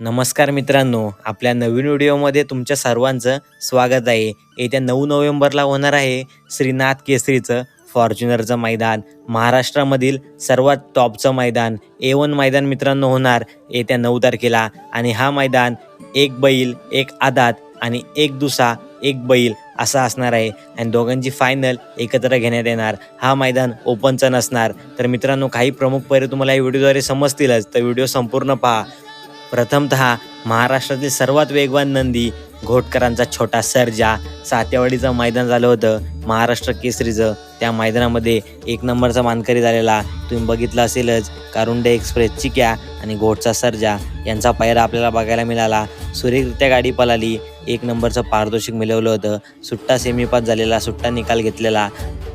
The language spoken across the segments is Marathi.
नमस्कार मित्रांनो आपल्या नवीन व्हिडिओमध्ये तुमच्या सर्वांचं स्वागत आहे. येत्या नऊ नोव्हेंबरला होणार आहे श्रीनाथ केसरीचं फॉर्च्युनरचं मैदान. महाराष्ट्रामधील सर्वात टॉपचं मैदान ए वन मैदान मित्रांनो होणार येत्या नऊ तारखेला. आणि हा मैदान एक बैल एक आदात आणि एक दुसा एक बैल असा असणार आहे. आणि दोघांची फायनल एकत्र घेण्यात येणार. हा मैदान ओपनचं नसणार. तर मित्रांनो काही प्रमुख पैरे तुम्हाला या व्हिडिओद्वारे समजतीलच. तर व्हिडिओ संपूर्ण पहा. प्रथमतः महाराष्ट्रातील सर्वात वेगवान नंदी घोटकरांचा छोटा सर्जा सातेवाडीचं मैदान झालं होतं. महाराष्ट्र केसरीचं. त्या मैदानामध्ये एक नंबरचा मानकरी झालेला. तुम्ही बघितलं असेलच कारुंडे एक्सप्रेस चिक्या आणि घोटचा सर्जा यांचा पायरा आपल्याला बघायला मिळाला. सुरेखरित्या गाडी पलाली एक नंबरचं पारितोषिक मिळवलं होतं. सुट्टा सेमीपास झालेला सुट्टा निकाल घेतलेला.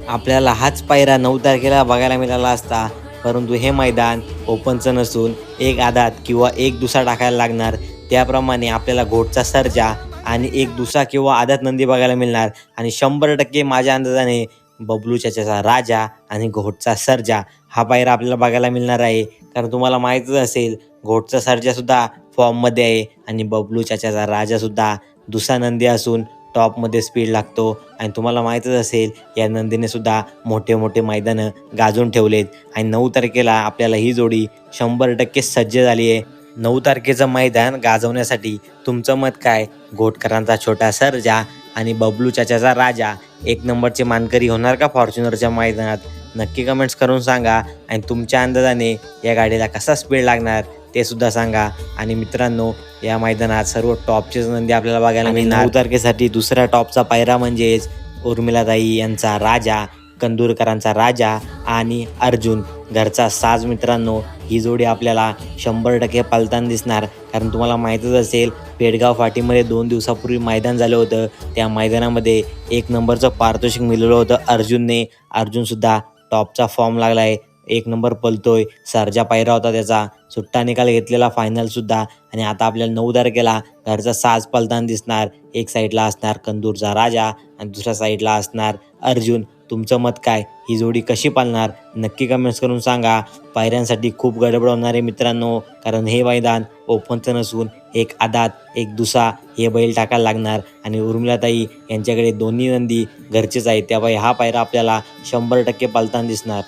आपल्याला हाच पायरा नऊ तारखेला बघायला मिळाला असता. परंतु हे मैदान ओपनचं नसून एक आदात किंवा एक दुसा टाकायला लागणार. त्याप्रमाणे आपल्याला घोटचा सर्जा आणि एक दुसा किंवा आदात नंदी बघायला मिळणार. आणि शंभर टक्के माझ्या अंदाजाने बबलू चाचाचा राजा आणि घोटचा सर्जा हा पायरा आपल्याला बघायला मिळणार आहे. कारण तुम्हाला माहीतच असेल घोटचा सर्जासुद्धा फॉर्ममध्ये आहे आणि बबलू चाच्याचा राजासुद्धा दुसा नंदी असून टॉपमध्ये स्पीड लागतो आणि तुम्हाला माहीतच असेल या नंदीने सुद्धा मोठे मोठे मैदानं गाजून ठेवलेत. आणि नऊ तारखेला आपल्याला ही जोडी शंभर टक्के सज्ज झाली आहे. नऊ तारखेचं मैदान गाजवण्यासाठी तुमचं मत काय? घोटकरांचा छोटा सरजा आणि बबलू चाचाचा राजा एक नंबरचे मानकरी होणार का फॉर्च्युनरच्या मैदानात? नक्की कमेंट्स करून सांगा. आणि तुमच्या अंदाजाने या गाडीला कसा स्पीड लागणार? ते सुद्धा सांगा. आणि मित्रांनो या मैदानात सर्व टॉपचेच नंदी आपल्याला बघायला मिळणार. नऊ तारखेसाठी दुसऱ्या टॉपचा पायरा म्हणजेच उर्मिलाताई यांचा राजा कंदूरकरांचा राजा आणि अर्जुन. घरचा साज मित्रांनो ही जोडी आपल्याला शंभर टक्के पालताना दिसणार. कारण तुम्हाला माहीतच असेल पेडगाव फाटीमध्ये दोन दिवसापूर्वी मैदान झालं होतं. त्या मैदानामध्ये एक नंबरचं पारितोषिक मिळवलं होतं अर्जुनने. अर्जुनसुद्धा टॉपचा फॉर्म लागला आहे एक नंबर पलतोय. सरजा पायरा होता त्याचा. सुट्टा निकाल घेतलेला फायनलसुद्धा आणि आता आपल्याला नऊ तारखेला घरचा साज पलताना दिसणार. एक साईडला असणार कंदूरचा राजा आणि दुसऱ्या साईडला असणार अर्जुन. तुमचं मत काय? ही जोडी कशी पालणार? नक्की कमेंट्स करून सांगा. पायऱ्यांसाठी खूप गडबड होणारे मित्रांनो. कारण हे मैदान ओपनचं नसून एक आदात एक दुसा हे बैल टाकायला लागणार. आणि उर्मिलाताई यांच्याकडे दोन्ही नंदी घरचेच आहेत. त्यामुळे हा पायरा आपल्याला शंभर टक्के पालताना दिसणार.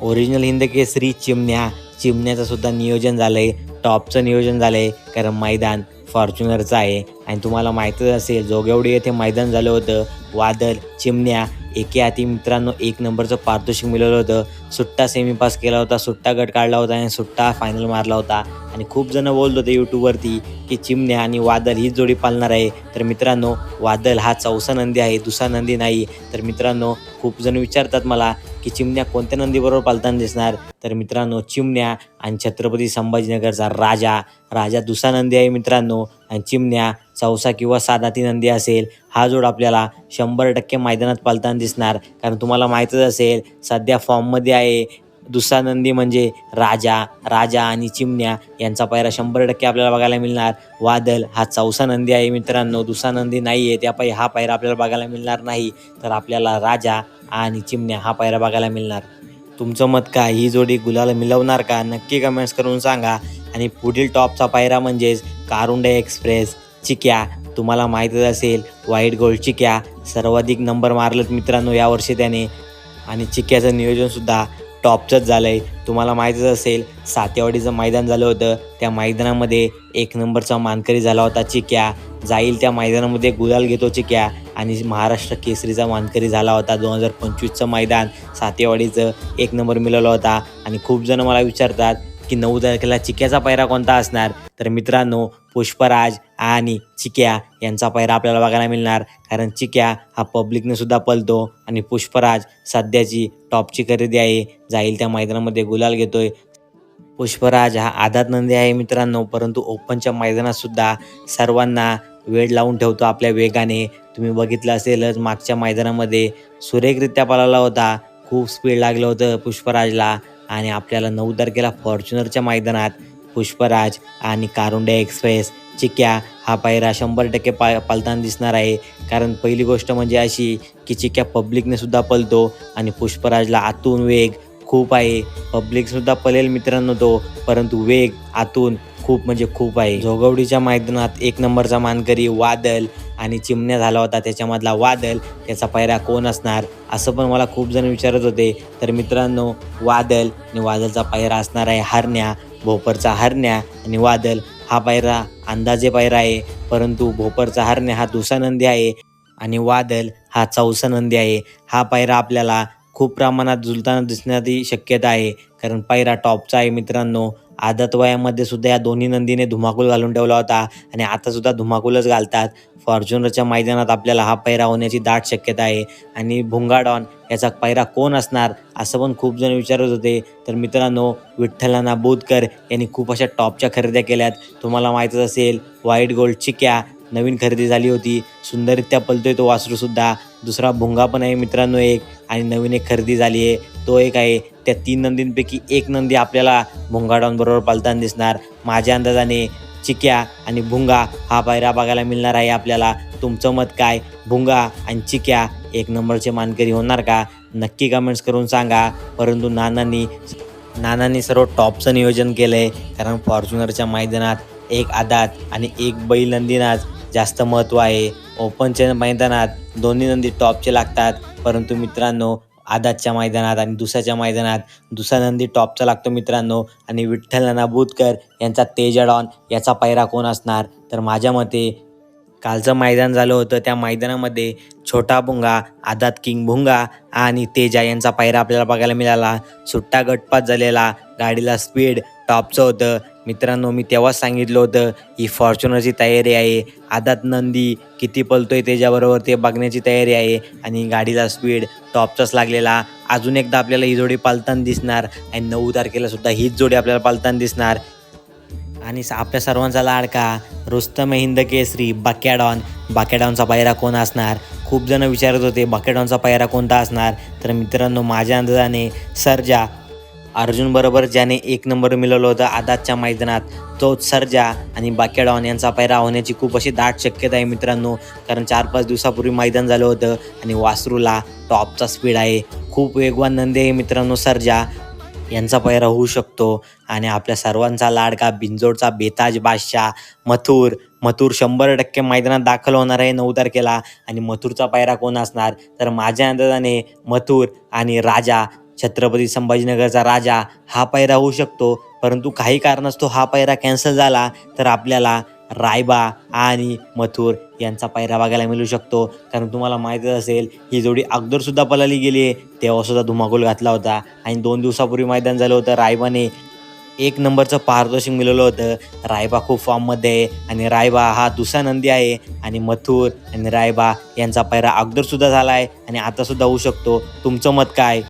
ओरिजिनल हिंद केसरी चिमण्या चिमण्याचं सुद्धा नियोजन झालं आहे टॉपचं नियोजन झालं आहे कारण मैदान फॉर्च्युनरचं आहे. आणि तुम्हाला माहीतच असेल जोगेवडी येथे मैदान झालं होतं. वादळ चिमण्या एके हाती मित्रांनो एक नंबरचं पारितोषिक मिळवलं होतं. सुट्टा सेमी पास केला होता सुट्टा गट काढला होता आणि सुट्टा फायनल मारला होता. आणि खूप जण बोलत होते यूट्यूबवरती की चिमण्या आणि वादळ हीच जोडी पालणार आहे. तर मित्रांनो वादळ हा चौसा नंदी आहे दुसरा नंदी नाही. तर मित्रांनो खूप जण विचारतात मला की चिमण्या कोणत्या नंदीबरोबर पालताना दिसणार? तर मित्रांनो चिमण्या आणि छत्रपती संभाजीनगरचा राजा. राजा दुसरा नंदी आहे मित्रांनो आणि चिमण्या चौसा किंवा सादाती नंदी असेल. हा जोड आपल्याला शंभर टक्के मैदानात पालताना दिसणार. कारण तुम्हाला माहीतच असेल सध्या फॉर्ममध्ये आहे. दुसरा नंदी म्हणजे राजा राजा आणि चिमण्या यांचा पायरा शंभर टक्के आपल्याला बघायला मिळणार. वादल हा चौसा नंदी आहे मित्रांनो. दुसरा नंदी नाही आहे. त्या पायी हा पायरा आपल्याला बघायला मिळणार नाही. तर आपल्याला राजा आणि चिमण्या हा पायरा बघायला मिळणार. तुमचं मत काय? ही जोडी गुलाला मिळवणार का? नक्की कमेंट्स करून सांगा. आणि पुढील टॉपचा पायरा म्हणजेच कारुंडे एक्सप्रेस. चिक्या तुम्हाला माहीतच असेल व्हाईट गोल्ड चिक्या. सर्वाधिक नंबर मारलेत मित्रांनो यावर्षी त्याने. आणि चिक्याचं नियोजनसुद्धा टॉपचंच झालं आहे तुम्हाला माहीतच असेल सातेवाडीचं मैदान झालं होतं. त्या मैदानामध्ये एक नंबरचा मानकरी झाला होता चिक्या. जाईल त्या मैदानामध्ये गुलाल घेतो चिक्या. आणि महाराष्ट्र केसरीचा मानकरी झाला होता. दोन हजार पंचवीसचं मैदान सातेवाडीचं एक नंबर मिळवला होता. आणि खूप जण मला विचारतात की नऊ तारखेला चिक्याचा पायरा कोणता असणार? तर मित्रांनो पुष्पराज आणि चिक्या यांचा पायरा आपल्याला बघायला मिळणार. कारण चिक्या हा पब्लिकने सुद्धा पलतो आणि पुष्पराज सध्याची टॉपची खरेदी आहे. जाईल त्या मैदानामध्ये गुलाल घेतोय. पुष्पराज हा आदात नंदी आहे मित्रांनो परंतु ओपनच्या मैदानात सुद्धा सर्वांना वेळ लावून ठेवतो आपल्या वेगाने. तुम्ही बघितलं असेलच मागच्या मैदानामध्ये सुरेखरित्या पळाला होता. खूप स्पीड लागलं होतं पुष्पराजला. आणि आपल्याला नऊ तारखेला फॉर्च्युनरच्या मैदानात पुष्पराज आणि कारुंडे एक्सप्रेस चिक्या हा पायरा शंभर टक्के पा पालताना दिसणार आहे. कारण पहिली गोष्ट म्हणजे अशी की चिक्या पब्लिकने सुद्धा पलतो आणि पुष्पराजला आतून वेग खूप आहे. पब्लिकसुद्धा पलेल मित्रांनो तो परंतु वेग आतून खूप म्हणजे खूप आहे. जोगवडीच्या मैदानात एक नंबरचा मानकरी वादल आणि चिमण्या झाला होता. त्याच्यामधला वादल त्याचा पायरा कोण असणार? असं पण मला खूप जण विचारत होते. तर मित्रांनो वादल आणि वादलचा पायरा असणार आहे हरण्या. भोपरचा हरण्या आणि वादल हा पायरा अंदाजे पायरा आहे. परंतु भोपरचा हरण्या हा दुसरा नंदी आहे आणि वादल हा चौसा नंदी आहे. हा पायरा आपल्याला खूप प्रमाणात झुलताना दिसण्याची शक्यता आहे. कारण पायरा टॉपचा आहे मित्रांनो. आदत वयामध्ये सुद्धा या दोन्ही नंदीने धुमाकूल घालून ठेवला होता आणि आता सुद्धा धुमाकूलच घालतात. फॉर्च्युनरच्या मैदानात आपल्याला हा पायरा होण्याची दाट शक्यता आहे. आणि भुंगाडॉन याचा पायरा कोण असणार असं पण खूप जण विचारत होते. तर मित्रांनो विठ्ठलाना बोधकर यांनी खूप अशा टॉपच्या खरेद्या केल्यात. तुम्हाला माहीतच असेल व्हाईट गोल्ड चिक्या नवीन खरेदी झाली होती. सुंदररित्या पलतोय तो वासरूसुद्धा दुसरा भुंगा पण आहे मित्रांनो एक. आणि नवीन एक खरेदी झाली आहे. तो एक आहे. त्या तीन नंदींपैकी एक नंदी आपल्याला भुंगाडांबरोबर पालताना दिसणार. माझ्या अंदाजाने चिक्या आणि भुंगा हा पायरा बघायला मिळणार आहे आपल्याला. तुमचं मत काय? भुंगा आणि चिक्या एक नंबरचे मानकरी होणार का? नक्की कमेंट्स करून सांगा. परंतु नानांनी नानांनी सर्व टॉपचं नियोजन केलं आहे कारण फॉर्च्युनरच्या मैदानात एक आदात आणि एक बैल नंदीनाच जास्त महत्त्व आहे. ओपनच्या मैदानात दोन्ही नंदी टॉपचे लागतात. परंतु मित्रांनो आदातच्या मैदानात आणि दुसऱ्याच्या मैदानात दुसरा नंदी टॉपचा लागतो मित्रांनो. आणि विठ्ठल नाना बुतकर यांचा तेजडॉन याचा पायरा कोण असणार? तर माझ्या मते कालचं मैदान झालं होतं. त्या मैदानामध्ये छोटा भुंगा आदात किंग भुंगा आणि तेजा यांचा पायरा आपल्याला बघायला मिळाला. सुट्टा गटपात झालेला गाडीला स्पीड टॉपचं होतं. मित्रांनो मी तेव्हाच सांगितलं होतं ही फॉर्च्युनरची तयारी आहे. आदात नंदी किती पलतोय त्याच्याबरोबर ते बघण्याची तयारी आहे. आणि गाडीचा स्पीड टॉपचाच लागलेला. अजून एकदा आपल्याला ही जोडी पालताना दिसणार. आणि नऊ तारखेला सुद्धा हीच जोडी आपल्याला पालताना दिसणार. आणि स- आपल्या सर्वांचा लाडका रुस्तम हिंद केसरी बाक्याडॉन बाक्याडॉनचा पायरा कोण असणार? खूप जण विचारत होते बाक्याडॉनचा पायरा कोणता असणार? तर मित्रांनो माझ्या अंदाजाने सरजा अर्जुन बरोबर ज्याने एक नंबर मिळवलं होतं आदातच्या मैदानात. तोच सर्जा आणि बाक्याडॉन यांचा पायरा होण्याची खूप अशी दाट शक्यता आहे मित्रांनो. कारण चार पाच दिवसापूर्वी मैदान झालं होतं आणि वासरूला टॉपचा स्पीड आहे. खूप वेगवान नंदी आहे मित्रांनो सर्जा. यांचा पैरा होऊ शकतो. आणि आपल्या सर्वांचा लाडका बिंजोडचा बेताज बादशाह मथुर. मथुर शंभर टक्के मैदानात दाखल होणार आहे नऊ तारखेला. आणि मथुरचा पायरा कोण असणार? तर माझ्या अंदाजाने मथुर आणि राजा छत्रपती संभाजीनगरचा राजा हा पायरा होऊ शकतो परंतु काही कारणास्तव हा पायरा कॅन्सल झाला तर आपल्याला रायबा आणि मथुर यांचा पायरा बघायला मिळू शकतो. कारण तुम्हाला माहीतच असेल ही जोडी अगोदरसुद्धा पलाली गेली आहे तेव्हासुद्धा धुमाकूल घातला होता. आणि दोन दिवसापूर्वी मैदान झालं होतं रायबाने एक नंबरचं पारितोषिक मिळवलं होतं. रायबा खूप फॉर्ममध्ये आहे आणि रायबा हा दुसरा नंदी आहे आणि मथुर आणि रायबा यांचा पायरा अगोदरसुद्धा झाला आहे आणि आतासुद्धा होऊ शकतो. तुमचं मत काय?